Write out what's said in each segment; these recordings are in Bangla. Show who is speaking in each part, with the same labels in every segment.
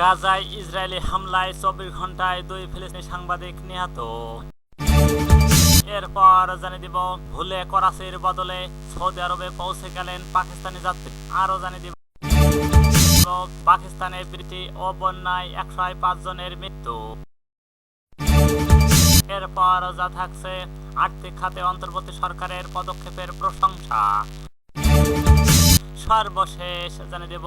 Speaker 1: গাজায় ইসরায়েলি হামলায় চব্বিশ ঘন্টায় দুই ফিলিস্তিনি সাংবাদিক নিহত। এরপর জানিয়ে দিব, ভুলে করাচির বদলে সৌদি আরবে পৌঁছে গেলেন পাকিস্তানি যাত্রী। আরও জানিয়ে দিব পাকিস্তানে বৃষ্টি ও বন্যায় একশো পাঁচ জনের মৃত্যু। এরপর যা থাকছে, আর্থিক খাতে অন্তর্বর্তী সরকারের পদক্ষেপের প্রশংসা। সর্বশেষ জানিয়ে দেব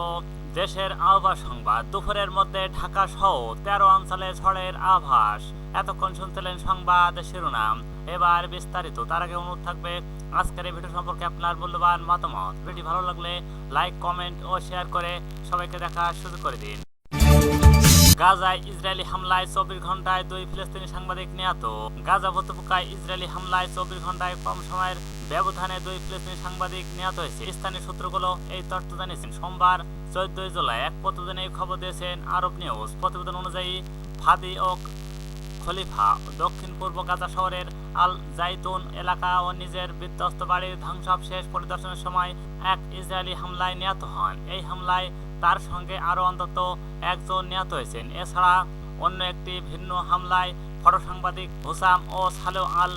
Speaker 1: দেশের আবহাওয়া সংবাদ। দুপুরের মধ্যে ঢাকা সহ তেরো অঞ্চলে ঝড়ের আভাস। এতক্ষণ শুনছিলেন সংবাদ শিরোনাম। এবার বিস্তারিত। তার আগে অনুরোধ থাকবে, আজকের এই ভিডিও সম্পর্কে আপনার মূল্যবান মতামত। ভিডিও ভালো লাগলে লাইক, কমেন্ট ও শেয়ার করে সবাইকে দেখা শুরু করে দিন। গাজায় ইসরায়েলি হামলায় চব্বিশ ঘন্টায় দুই ফিলিস্তিনি সাংবাদিক নিহত। গাজা উপত্যকায় ইসরায়েলি হামলায় চব্বিশ ঘন্টায় কম সময়ের ব্যবধানে দুই ফিলিস্তিনি সাংবাদিক নিহত হয়েছে। স্থানীয় সূত্রগুলো এই তথ্য জানিয়েছেন সোমবার চোদ্দই জুলাই এক প্রতিবেদনে এই খবর দিয়েছেন আরব নিউজ। প্রতিবেদন অনুযায়ী, ফাদি ও খলিফা দক্ষিণ পূর্ব গাজা শহরের আল জাইতুন এলাকা ও নিজের বিধ্বস্ত বাড়ির ধ্বংসাবশেষ পরিদর্শনের সময় এক ইসরায়েলি হামলায় নিহত হন। এই হামলায় তার সঙ্গে আরও অন্তত একজন নিহত হয়েছেন। এছাড়া অন্য একটি ভিন্ন হামলায় ফটো সাংবাদিক হুসাম ও সালেও আল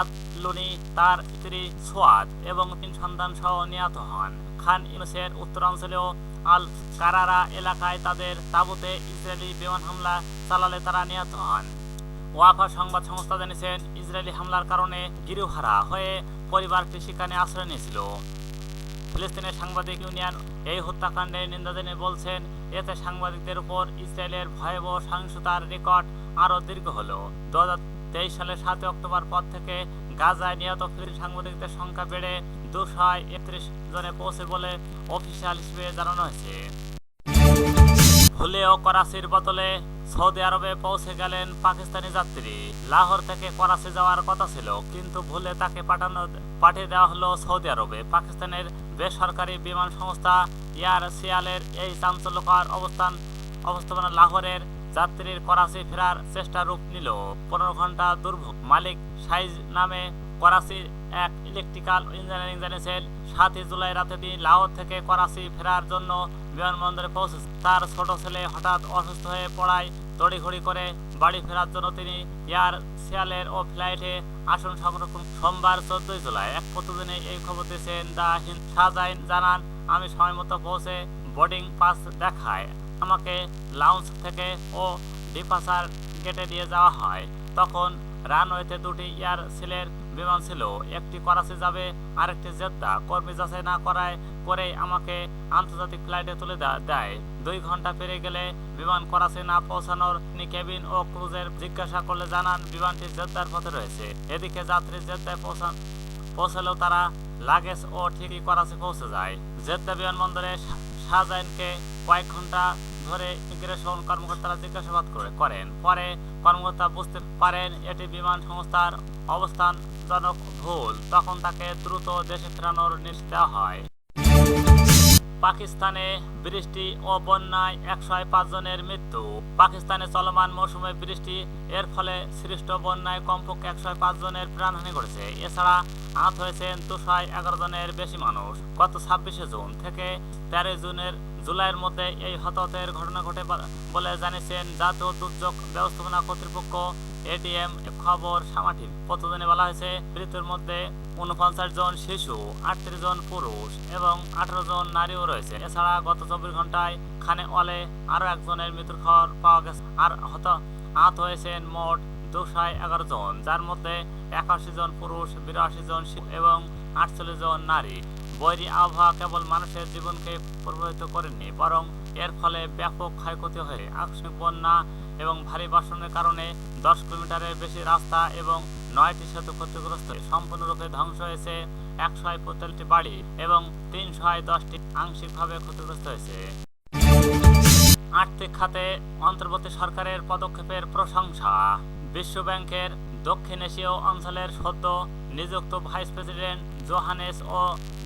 Speaker 1: আতলুনি তার স্ত্রী সোয়াদ এবং তিন সন্তান সহ নিহত হন। খান ইউনুসের উত্তরাঞ্চলেও আল কারারা এলাকায় তাদের তাঁবুতে ইসরায়েলি বিমান হামলা চালালে তারা নিহত হন। ওয়াফা সংবাদ সংস্থা জানিয়েছেন, ইসরায়েলি হামলার কারণে গিরুহারা হয়ে পরিবারটি সেখানে আশ্রয় নিয়েছিল। ফিলিস্তিনের সাংবাদিক ইউনিয়ন এই হত্যাকাণ্ডের নিন্দা জানিয়ে বলছেন, এতে সাংবাদিকদের উপর ইসরায়েলের ভয়াবহ সহিংসতার রেকর্ড আরও দীর্ঘ হলো। দু তেইশ সালের সাতই অক্টোবর পর থেকে গাজায় নিহত ফিলিস্তিনি সাংবাদিকদের সংখ্যা বেড়ে দুশো একত্রিশ জনে পৌঁছে বলে অফিসিয়াল হিসেবে জানানো হয়েছে। ভুলেও করাচির বদলে সৌদি আরবে পৌঁছে গেলেন পাকিস্তানি যাত্রী। লাহোর থেকে করাচি যাওয়ার কথা ছিল, কিন্তু ভুলে তাকে পাঠানো, পাঠিয়ে দেওয়া হলো সৌদি আরবে। পাকিস্তানের বেসরকারি বিমান সংস্থা এয়ার সিয়ালের এই চাঞ্চল্যকর অবস্থান, অবস্থাপনা লাহোরের যাত্রীর করাচি ফেরার চেষ্টা রূপ নিল। পনেরো ঘণ্টা দুর্ভোগ। মালিক সাইজ নামে করাচির এক ইলেকট্রিক্যাল ইঞ্জিনিয়ারিং জানিয়েছেন, সাতই জুলাই রাতে তিনি লাহোর থেকে করাচি ফেরার জন্য বিমানবন্দরে পৌঁছে তার ছোট ছেলে হঠাৎ অসুস্থ হয়ে পড়ায় তড়িঘড়ি করে বাড়ি ফেরার জন্য তিনি এয়ার সিয়ালের ও ফ্লাইটে আসন সংরক্ষণ। সোমবার চোদ্দই জুলাই এক প্রতিদিনে এই খবর দিয়েছেন দা হিন্দ জানান, আমি সময় মতো পৌঁছে বোর্ডিং পাস দেখায়। আমাকে লাউঞ্জ থেকে ও ডিপাসার গেটে নিয়ে যাওয়া হয়। তখন রানওয়েতে দুটি এয়ার সিলের বিমান ছিল। একটি করাচি যাবে, আরেকটি জেদ্দা। কর্মী যাচাই না করায় করে আমাকে আন্তর্জাতিক ফ্লাইটে তুলে দেয় দুই ঘণ্টা পেরে গেলে বিমান করাচি না পৌঁছানোর তিনি কেবিন ও ক্রুজের জিজ্ঞাসা করলে জানান বিমানটি জেদ্দার পথে রয়েছে। এদিকে যাত্রী জেদ্দায় পৌঁছান পৌঁছালেও তারা লাগেজ ও ঠিকই করাচি পৌঁছে যায়। জেদ্দা বিমানবন্দরে শা- শাহজাইনকে কয়েক ঘণ্টা ধরে ইমিগ্রেশন কর্মকর্তারা জিজ্ঞাসাবাদ করে, করেন। পরে কর্মকর্তা বুঝতে পারেন এটি বিমান সংস্থার অবস্থানজনক ভুল। তখন তাকে দ্রুত দেশে ফেরানোর নির্দেশ দেওয়া হয়। পাকিস্তানে বৃষ্টি ও বন্যায় একশো পাঁচ জনের মৃত্যু। পাকিস্তানে চলমান মৌসুমে বৃষ্টি, এর ফলে সৃষ্ট বন্যায় কমপক্ষে একশো পাঁচ জনের প্রাণহানি ঘটেছে। এছাড়া আহত হয়েছেন দুশো এগারো জনের বেশি মানুষ। গত ছাব্বিশে জুন থেকে তেরোই জুনের জুলাইয়ের মধ্যে এই হতাহতের ঘটনা ঘটে বলে জানিয়েছেন জাতীয় দুর্যোগ ব্যবস্থাপনা কর্তৃপক্ষ এডিএম খবর সামাজিক প্রতিদিনে বলা হয়েছে, মৃত্যুর মধ্যে উনপঞ্চাশ জন শিশু, আটত্রিশ জন পুরুষ এবং আঠারো জন নারীও রয়েছে। এছাড়া গত চব্বিশ ঘন্টায় খানে ওয়ালে আরও একজনের মৃত্যুর খবর পাওয়া গেছে। আর হত আহত হয়েছেন মোট দুশো এগারো জন, যার মধ্যে একাশি জন পুরুষ, বিরাশি জন এবং আটচল্লিশ জন নারী। বৈরী আবহাওয়া কেবল মানুষের জীবনকে প্রভাবিত করেনি, বরং এর ফলে ব্যাপক ক্ষয়ক্ষতি হয়ে আকস্মিক বন্যা এবং ভারী বর্ষণের কারণে দশ কিলোমিটারের বেশি রাস্তা এবং নয়টি সেতু ক্ষতিগ্রস্ত। সম্পূর্ণরূপে ধ্বংস হয়েছে একশো পঁয়তাল্লিশটি বাড়ি এবং তিনশো দশটি আংশিকভাবে ক্ষতিগ্রস্ত হয়েছে। আর্থিক খাতে অন্তর্বর্তী সরকারের পদক্ষেপের প্রশংসা। বিশ্ব ব্যাংকের দক্ষিণ এশীয় অঞ্চলের সদ্য নিযুক্ত ভাইস প্রেসিডেন্ট জোহানেস ও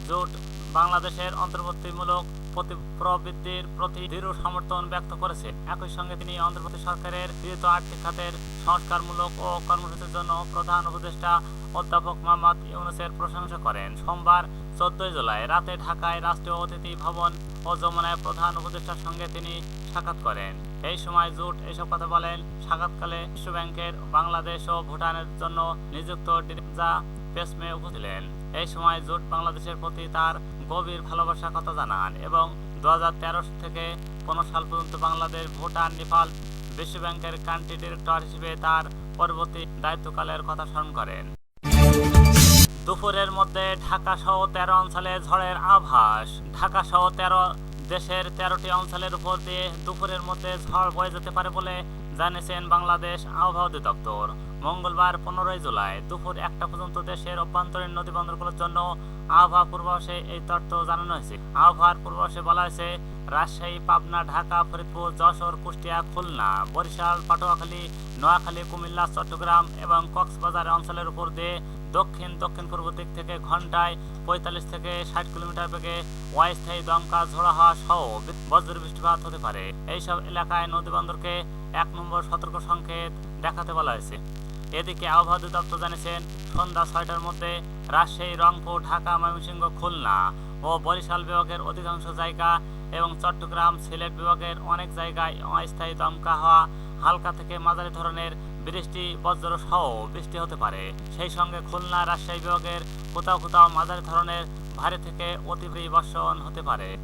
Speaker 1: জোট বাংলাদেশের অন্তর্বর্তীমূলক প্রবৃত্তির প্রতি দৃঢ় সমর্থন ব্যক্ত করেছে। একই সঙ্গে তিনি অন্ধ্রপ্রদেশ সরকারের গৃহীত আর্থিক খাতের সংস্কারমূলক ও কর্মসূচির জন্য প্রধান উপদেষ্টা অধ্যাপক মোহাম্মদ ইউনুসের প্রশংসা করেন। সোমবার চোদ্দই জুলাই রাতে ঢাকায় রাষ্ট্রীয় অতিথি ভবন ও যমুনায় প্রধান উপদেষ্টার সঙ্গে তিনি সাক্ষাৎ করেন। এই সময় জোট এসব কথা বলেন। সাক্ষাৎকালে বিশ্ব ব্যাংকের বাংলাদেশ ও ভুটানের জন্য নিযুক্ত ডিরেক্টর পেসমে উপস্থিত এই সময় জোট বাংলাদেশের প্রতি তার গভীর ভালোবাসার কথা জানান এবং দু থেকে পনেরো সাল পর্যন্ত বাংলাদেশ ভুটান, নেপাল বিশ্ব ব্যাংকের কান্ট্রি ডিরেক্টর হিসেবে তার পরবর্তী দায়িত্বকালের কথা স্মরণ করেন। দুপুরের মধ্যে ঢাকা সহ তেরো অঞ্চলে ঝড়ের আভাস। ঢাকা সহ তেরো দেশের তেরোটি অঞ্চলের উপর দিয়ে দুপুরের মধ্যে ঝড় বয়ে যেতে পারে বলে জানিয়েছেন বাংলাদেশ আবহাওয়া অধিদপ্তর। মঙ্গলবার পনেরোই জুলাই দুপুর একটা পর্যন্ত দেশের অভ্যন্তরীণ নদী বন্দরগুলোর জন্য আবহাওয়া পূর্বাভাসে এই তথ্য জানানো হয়েছে। আবহাওয়ার পূর্বাভাসে বলা হয়েছে, রাজশাহী, পাবনা, ঢাকা, ফরিদপুর, যশোর, কুষ্টিয়া, খুলনা, বরিশাল, পাটুয়াখালী, নোয়াখালী, কুমিল্লা, চট্টগ্রাম এবং কক্সবাজার অঞ্চলের উপর দিয়ে দক্ষিণ দক্ষিণ পূর্ব দিক থেকে ঘন্টায় পঁয়তাল্লিশ থেকে ষাট কিলোমিটার বেগে অস্থায়ী দমকা ঝোড়া হওয়া সহ বজ্র বৃষ্টিপাত হতে পারে। এইসব এলাকায় নদীবন্দরকে এক নম্বর সতর্ক সংকেত দেখাতে বলা হয়েছে। এদিকে আবহাওয়া অধিদপ্তর জানিয়েছেন, সন্ধ্যা ছয়টার মধ্যে রাজশাহী, রংপুর, ঢাকা, ময়মনসিংহ, খুলনা ও বরিশাল বিভাগের অধিকাংশ জায়গা এবং চট্টগ্রাম, সিলেট বিভাগের অনেক জায়গায় অস্থায়ী দমকা হওয়া হালকা থেকে মাঝারি ধরনের বৃষ্টি, বজ্র সহ বৃষ্টি হতে পারে। সেই সঙ্গে খুলনা রাজশাহী বিভাগের কোথাও কোথাও মাঝারি ধরনের ভারী থেকে অতি বর্ষণ হতে পারে।